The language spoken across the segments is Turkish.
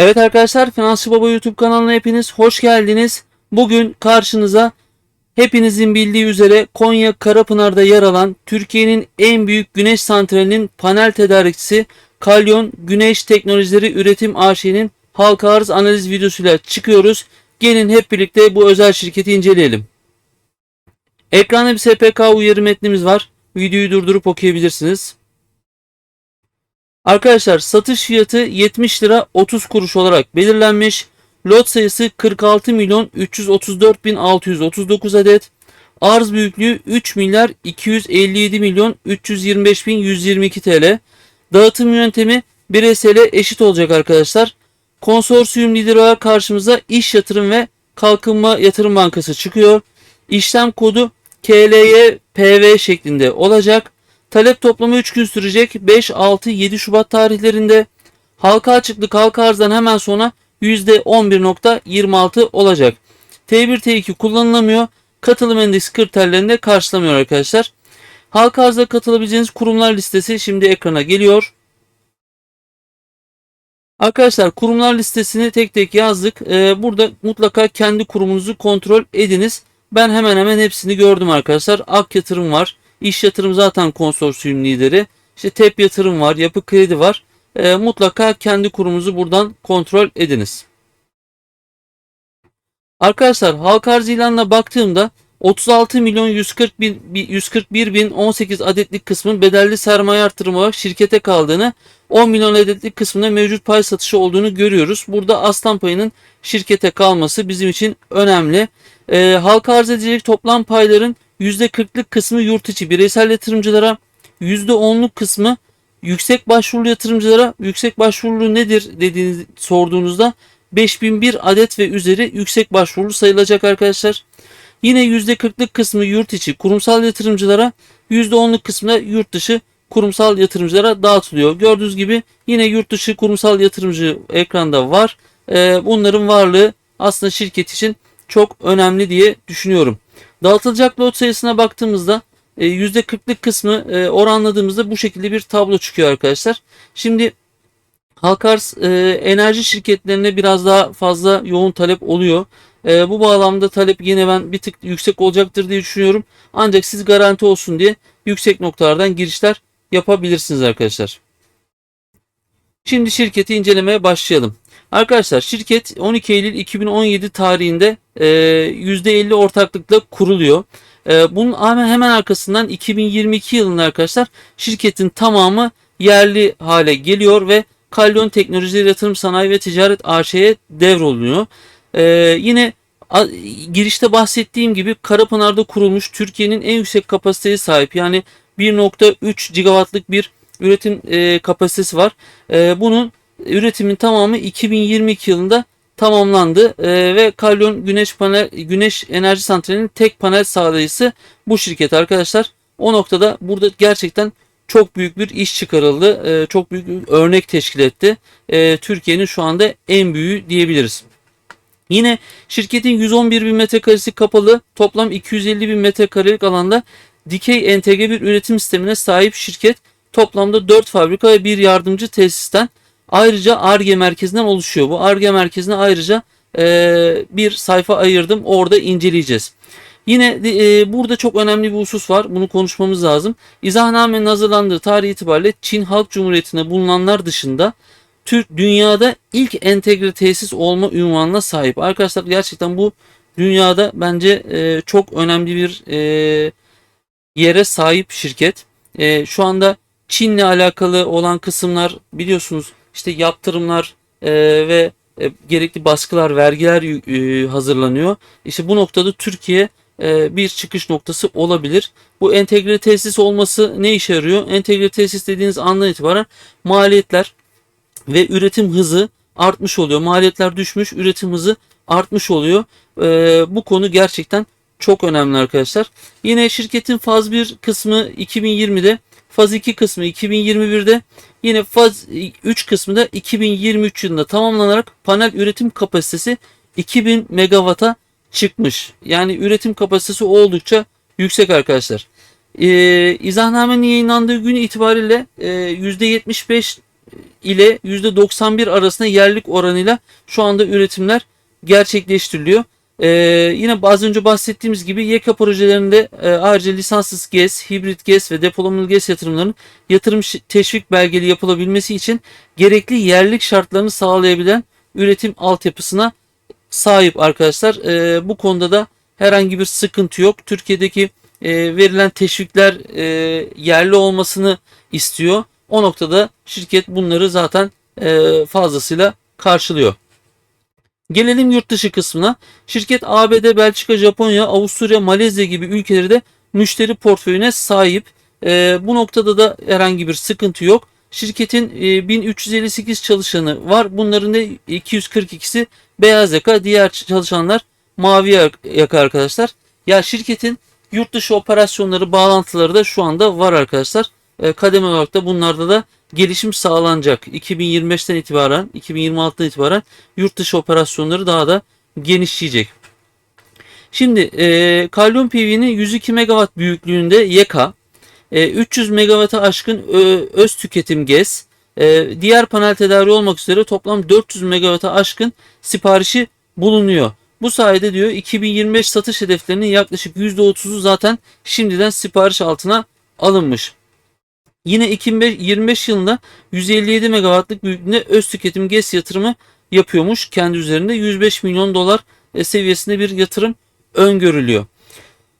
Evet arkadaşlar Finansçı Baba YouTube kanalına hepiniz hoş geldiniz. Bugün karşınıza hepinizin bildiği üzere Konya Karapınar'da yer alan Türkiye'nin en büyük güneş santralinin panel tedarikçisi Kalyon Güneş Teknolojileri Üretim AŞ'nin halka arz analiz videosuyla çıkıyoruz. Gelin hep birlikte bu özel şirketi inceleyelim. Ekranda bir SPK uyarı metnimiz var. Videoyu durdurup okuyabilirsiniz. Arkadaşlar satış fiyatı 70 lira 30 kuruş olarak belirlenmiş. Lot sayısı 46 milyon 334 bin 639 adet. Arz büyüklüğü 3 milyar 257 milyon 325 bin 122 TL. Dağıtım yöntemi bireysele eşit olacak arkadaşlar. Konsorsiyum lideri olarak karşımıza İş Yatırım ve Kalkınma Yatırım Bankası çıkıyor. İşlem kodu KLY PV şeklinde olacak. Talep toplamı 3 gün sürecek. 5, 6, 7 Şubat tarihlerinde halka açıklık halka arzdan hemen sonra %11.26 olacak. T1 T2 kullanılamıyor. Katılım endeks kriterlerinde karşılamıyor arkadaşlar. Halka arza katılabileceğiniz kurumlar listesi şimdi ekrana geliyor. Arkadaşlar kurumlar listesini tek tek yazdık. Ee, burada mutlaka kendi kurumunuzu kontrol ediniz. Ben hemen hemen hepsini gördüm arkadaşlar. Ak yatırım var. İş yatırım zaten konsorsiyum lideri. İşte TEP yatırım var. Yapı kredi var. Ee, mutlaka kendi kurumunuzu buradan kontrol ediniz. Arkadaşlar halka arz ilanına baktığımda 36 milyon 140 bin, 141 bin 18 adetlik kısmın bedelli sermaye artırımı olarak şirkete kaldığını 10 milyon adetlik kısmında mevcut pay satışı olduğunu görüyoruz. Burada aslan payının şirkete kalması bizim için önemli. Ee, halka arz edilecek toplam payların %40'lık kısmı yurt içi bireysel yatırımcılara, %10'luk kısmı yüksek başvurulu yatırımcılara, yüksek başvurulu nedir dediğiniz sorduğunuzda 5001 adet ve üzeri yüksek başvurulu sayılacak arkadaşlar. Yine %40'lık kısmı yurt içi kurumsal yatırımcılara, %10'luk kısmı da yurt dışı kurumsal yatırımcılara dağıtılıyor. Gördüğünüz gibi yine yurt dışı kurumsal yatırımcı ekranda var. Ee, bunların varlığı aslında şirket için çok önemli diye düşünüyorum. Dağıtılacak lot sayısına baktığımızda %40'lık e, kısmı e, oranladığımızda bu şekilde bir tablo çıkıyor arkadaşlar. Şimdi halka arz e, enerji şirketlerine biraz daha fazla yoğun talep oluyor. Bu bağlamda talep yine ben bir tık yüksek olacaktır diye düşünüyorum. Ancak siz garanti olsun diye yüksek noktalardan girişler yapabilirsiniz arkadaşlar. Şimdi şirketi incelemeye başlayalım. Arkadaşlar şirket 12 Eylül 2017 tarihinde %50 ortaklıkla kuruluyor. Bunun hemen arkasından 2022 yılında arkadaşlar şirketin tamamı yerli hale geliyor ve Kalyon Teknolojileri Yatırım Sanayi ve Ticaret AŞ'ye devrolunuyor. Yine girişte bahsettiğim gibi Karapınar'da kurulmuş Türkiye'nin en yüksek kapasiteye sahip yani 1.3 gigawattlık bir üretim kapasitesi var. Bunun üretimin tamamı 2022 yılında tamamlandı ee, ve Kalyon Güneş Panel Güneş Enerji Santrali'nin tek panel sağlayıcısı bu şirket arkadaşlar. O noktada burada gerçekten çok büyük bir iş çıkarıldı. Ee, çok büyük bir örnek teşkil etti. Ee, Türkiye'nin şu anda en büyüğü diyebiliriz. Yine şirketin 111 bin metrekaresi kapalı toplam 250 bin metrekarelik alanda dikey entegre bir üretim sistemine sahip şirket toplamda 4 fabrika ve bir yardımcı tesisten Ayrıca ARGE merkezinden oluşuyor. Bu ARGE merkezine ayrıca e, bir sayfa ayırdım. Orada inceleyeceğiz. Yine e, burada çok önemli bir husus var. Bunu konuşmamız lazım. İzahnamenin hazırlandığı tarih itibariyle Çin Halk Cumhuriyeti'nde bulunanlar dışında Türk dünyada ilk entegre tesis olma ünvanına sahip. Arkadaşlar gerçekten bu dünyada bence e, çok önemli bir e, yere sahip şirket. E, şu anda Çin'le alakalı olan kısımlar biliyorsunuz işte yaptırımlar e, ve e, gerekli baskılar, vergiler e, hazırlanıyor. İşte bu noktada Türkiye e, bir çıkış noktası olabilir. Bu entegre tesis olması ne işe yarıyor? Entegre tesis dediğiniz andan itibaren maliyetler ve üretim hızı artmış oluyor. Maliyetler düşmüş, üretim hızı artmış oluyor. E, bu konu gerçekten çok önemli arkadaşlar. Yine şirketin faz 1 kısmı 2020'de Faz 2 kısmı 2021'de yine faz 3 kısmı da 2023 yılında tamamlanarak panel üretim kapasitesi 2000 megawata çıkmış. Yani üretim kapasitesi oldukça yüksek arkadaşlar. Ee, izahnamenin yayınlandığı gün itibariyle e, %75 ile %91 arasında yerlik oranıyla şu anda üretimler gerçekleştiriliyor. Ee, yine az önce bahsettiğimiz gibi YK projelerinde e, ayrıca lisanssız GES, hibrit GES ve depolamalı GES yatırımlarının yatırım teşvik belgeli yapılabilmesi için gerekli yerlik şartlarını sağlayabilen üretim altyapısına sahip arkadaşlar. Ee, bu konuda da herhangi bir sıkıntı yok. Türkiye'deki e, verilen teşvikler e, yerli olmasını istiyor. O noktada şirket bunları zaten e, fazlasıyla karşılıyor. Gelelim yurt dışı kısmına. Şirket ABD, Belçika, Japonya, Avusturya, Malezya gibi ülkeleri de müşteri portföyüne sahip. E, bu noktada da herhangi bir sıkıntı yok. Şirketin e, 1358 çalışanı var. Bunların da 242'si beyaz yaka, diğer çalışanlar mavi yak- yaka arkadaşlar. Ya şirketin yurt dışı operasyonları, bağlantıları da şu anda var arkadaşlar. E, kademe olarak da bunlarda da gelişim sağlanacak. 2025'ten itibaren, 2026'dan itibaren yurt dışı operasyonları daha da genişleyecek. Şimdi e, Kalyon PV'nin 102 MW büyüklüğünde YK, e, 300 MW'a aşkın öz tüketim GES, e, diğer panel tedariği olmak üzere toplam 400 MW'a aşkın siparişi bulunuyor. Bu sayede diyor 2025 satış hedeflerinin yaklaşık %30'u zaten şimdiden sipariş altına alınmış. Yine 2025 yılında 157 megawattlık büyüklüğünde öz tüketim GES yatırımı yapıyormuş. Kendi üzerinde 105 milyon dolar e, seviyesinde bir yatırım öngörülüyor.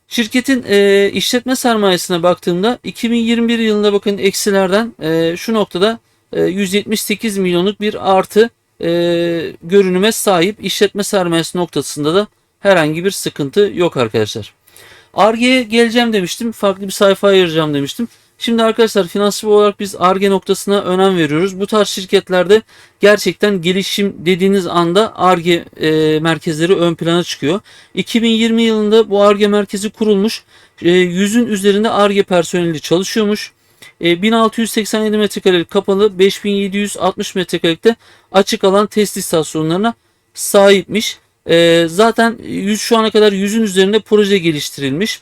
Şirketin e, işletme sermayesine baktığımda 2021 yılında bakın eksilerden e, şu noktada e, 178 milyonluk bir artı e, görünüme sahip işletme sermayesi noktasında da herhangi bir sıkıntı yok arkadaşlar. Arge'ye geleceğim demiştim. Farklı bir sayfa ayıracağım demiştim. Şimdi arkadaşlar finansal olarak biz Arge noktasına önem veriyoruz. Bu tarz şirketlerde gerçekten gelişim dediğiniz anda Arge e, merkezleri ön plana çıkıyor. 2020 yılında bu Arge merkezi kurulmuş. E, 100'ün üzerinde Arge personeli çalışıyormuş. E, 1687 metrekarelik kapalı 5760 metrekarelikte açık alan test istasyonlarına sahipmiş. E, zaten 100 şu ana kadar 100'ün üzerinde proje geliştirilmiş.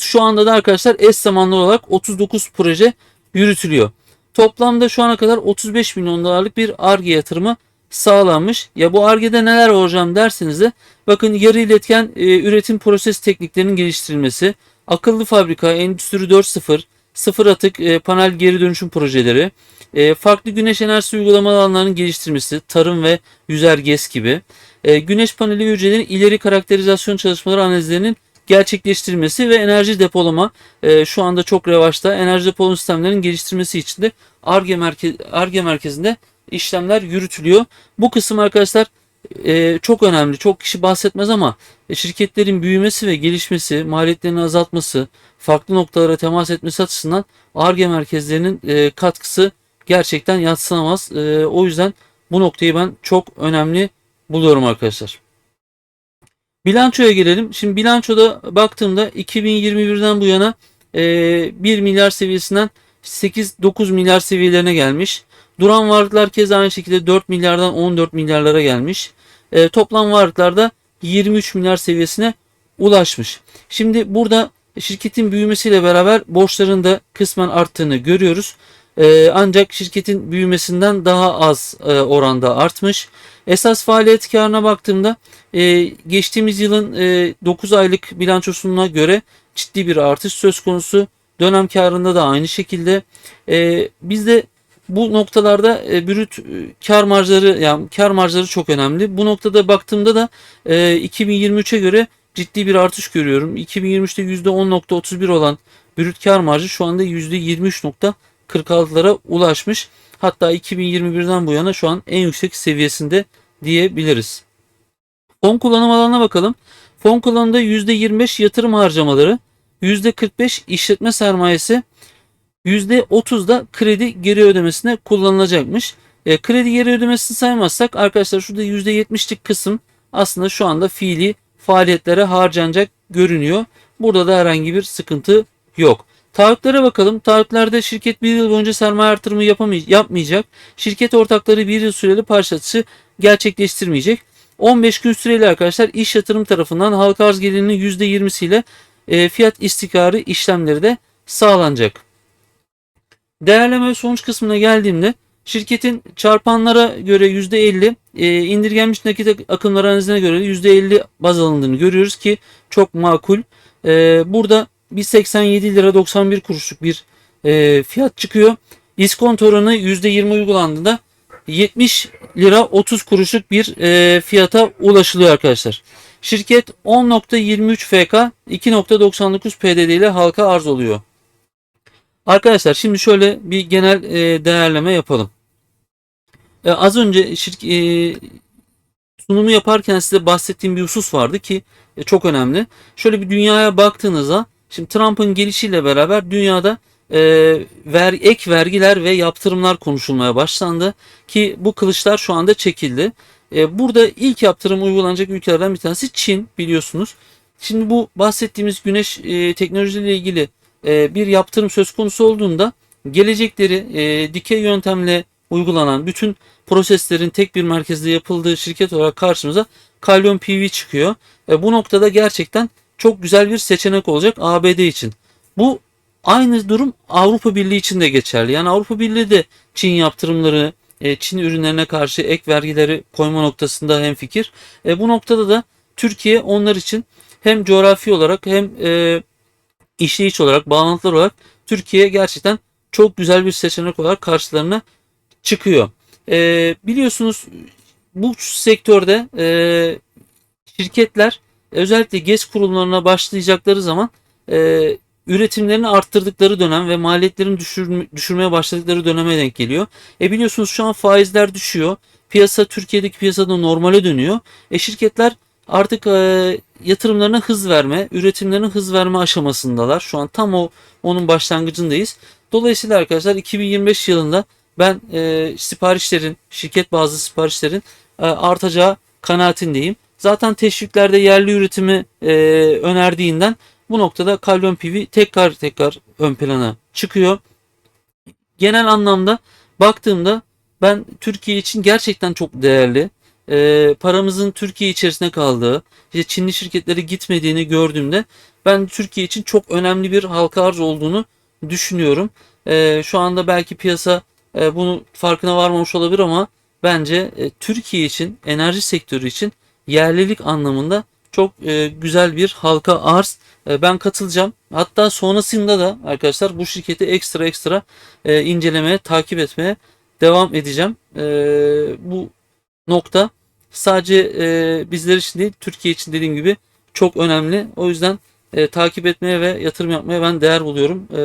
Şu anda da arkadaşlar eş zamanlı olarak 39 proje yürütülüyor. Toplamda şu ana kadar 35 milyon dolarlık bir ARGE yatırımı sağlanmış. Ya bu ARGE'de neler var hocam derseniz de bakın yarı iletken e, üretim proses tekniklerinin geliştirilmesi, akıllı fabrika, endüstri 4.0, sıfır atık e, panel geri dönüşüm projeleri, e, farklı güneş enerjisi uygulama alanlarının geliştirilmesi, tarım ve yüzer GES gibi, e, güneş paneli hücrelerin ileri karakterizasyon çalışmaları analizlerinin gerçekleştirilmesi ve enerji depolama e, şu anda çok revaçta. Enerji depolama sistemlerinin geliştirilmesi için de ARGE, merkez, ARGE merkezinde işlemler yürütülüyor. Bu kısım arkadaşlar e, çok önemli. Çok kişi bahsetmez ama e, şirketlerin büyümesi ve gelişmesi, maliyetlerini azaltması, farklı noktalara temas etmesi açısından ARGE merkezlerinin e, katkısı gerçekten yatsınamaz. E, o yüzden bu noktayı ben çok önemli buluyorum arkadaşlar. Bilançoya gelelim. Şimdi bilançoda baktığımda 2021'den bu yana e, 1 milyar seviyesinden 8-9 milyar seviyelerine gelmiş. Duran varlıklar kez aynı şekilde 4 milyardan 14 milyarlara gelmiş. E, toplam varlıklarda 23 milyar seviyesine ulaşmış. Şimdi burada şirketin büyümesiyle beraber borçların da kısmen arttığını görüyoruz. E, ancak şirketin büyümesinden daha az e, oranda artmış. Esas faaliyet karına baktığımda e, geçtiğimiz yılın e, 9 aylık bilançosuna göre ciddi bir artış söz konusu. Dönem karında da aynı şekilde. E, biz de bu noktalarda e, brüt e, kar marjları yani kar marjları çok önemli. Bu noktada baktığımda da e, 2023'e göre ciddi bir artış görüyorum. 2023'te %10.31 olan brüt kar marjı şu anda %23.46'lara ulaşmış. Hatta 2021'den bu yana şu an en yüksek seviyesinde diyebiliriz. Fon kullanım alanına bakalım. Fon kullanımında %25 yatırım harcamaları, %45 işletme sermayesi, %30 da kredi geri ödemesine kullanılacakmış. E, kredi geri ödemesini saymazsak arkadaşlar şurada %70'lik kısım aslında şu anda fiili faaliyetlere harcanacak görünüyor. Burada da herhangi bir sıkıntı yok. Taahhütlere bakalım. Taahhütlerde şirket bir yıl boyunca sermaye artırımı yapamay- yapmayacak. Şirket ortakları bir yıl süreli parça satışı gerçekleştirmeyecek. 15 gün süreli arkadaşlar iş yatırım tarafından halka arz gelirinin %20'siyle e, fiyat istikrarı işlemleri de sağlanacak. Değerleme ve sonuç kısmına geldiğimde Şirketin çarpanlara göre %50, e, indirgenmiş nakit akımları analizine göre %50 baz alındığını görüyoruz ki çok makul. E, burada 1.87 lira 91 kuruşluk bir e, fiyat çıkıyor. İskont oranı %20 uygulandığında 70 lira 30 kuruşluk bir e, fiyata ulaşılıyor arkadaşlar. Şirket 10.23 FK 2.99 PDD ile halka arz oluyor. Arkadaşlar şimdi şöyle bir genel e, değerleme yapalım. E, az önce şirk, e, sunumu yaparken size bahsettiğim bir husus vardı ki e, çok önemli. Şöyle bir dünyaya baktığınızda şimdi Trump'ın gelişiyle beraber dünyada e, ver, ek vergiler ve yaptırımlar konuşulmaya başlandı ki bu kılıçlar şu anda çekildi. E, burada ilk yaptırım uygulanacak ülkelerden bir tanesi Çin biliyorsunuz. Şimdi bu bahsettiğimiz güneş e, teknolojileriyle ilgili e, bir yaptırım söz konusu olduğunda gelecekleri e, dikey yöntemle uygulanan bütün proseslerin tek bir merkezde yapıldığı şirket olarak karşımıza Kalyon PV çıkıyor. E, bu noktada gerçekten çok güzel bir seçenek olacak ABD için. Bu aynı durum Avrupa Birliği için de geçerli. Yani Avrupa Birliği de Çin yaptırımları, e, Çin ürünlerine karşı ek vergileri koyma noktasında hem fikir. E, bu noktada da Türkiye onlar için hem coğrafi olarak hem e, işleyiş olarak, bağlantılar olarak Türkiye gerçekten çok güzel bir seçenek olarak karşılarına çıkıyor. Biliyorsunuz bu sektörde şirketler özellikle GES kurumlarına başlayacakları zaman e, üretimlerini arttırdıkları dönem ve maliyetlerini düşür, düşürmeye başladıkları döneme denk geliyor. E biliyorsunuz şu an faizler düşüyor. Piyasa Türkiye'deki piyasada normale dönüyor. E şirketler artık e, yatırımlarına hız verme, üretimlerine hız verme aşamasındalar. Şu an tam o onun başlangıcındayız. Dolayısıyla arkadaşlar 2025 yılında ben e, siparişlerin, şirket bazı siparişlerin e, artacağı kanaatindeyim. Zaten teşviklerde yerli üretimi e, önerdiğinden bu noktada Kalyon PV tekrar tekrar ön plana çıkıyor. Genel anlamda baktığımda ben Türkiye için gerçekten çok değerli. E, paramızın Türkiye içerisinde kaldığı, işte Çinli şirketleri gitmediğini gördüğümde ben Türkiye için çok önemli bir halka arz olduğunu düşünüyorum. E, şu anda belki piyasa e, bunun farkına varmamış olabilir ama bence e, Türkiye için, enerji sektörü için yerlilik anlamında çok e, güzel bir halka arz. E, ben katılacağım. Hatta sonrasında da arkadaşlar bu şirketi ekstra ekstra e, incelemeye, takip etmeye devam edeceğim. E, bu nokta sadece e, bizler için değil, Türkiye için dediğim gibi çok önemli. O yüzden e, takip etmeye ve yatırım yapmaya ben değer buluyorum. E,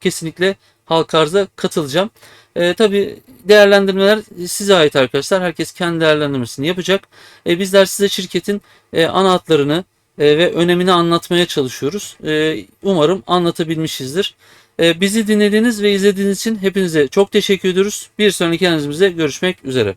kesinlikle halka arza katılacağım. E, tabii değerlendirmeler size ait arkadaşlar. Herkes kendi değerlendirmesini yapacak. E, bizler size şirketin e, ana hatlarını e, ve önemini anlatmaya çalışıyoruz. E, umarım anlatabilmişizdir. E, bizi dinlediğiniz ve izlediğiniz için hepinize çok teşekkür ediyoruz. Bir sonraki analizimizde görüşmek üzere.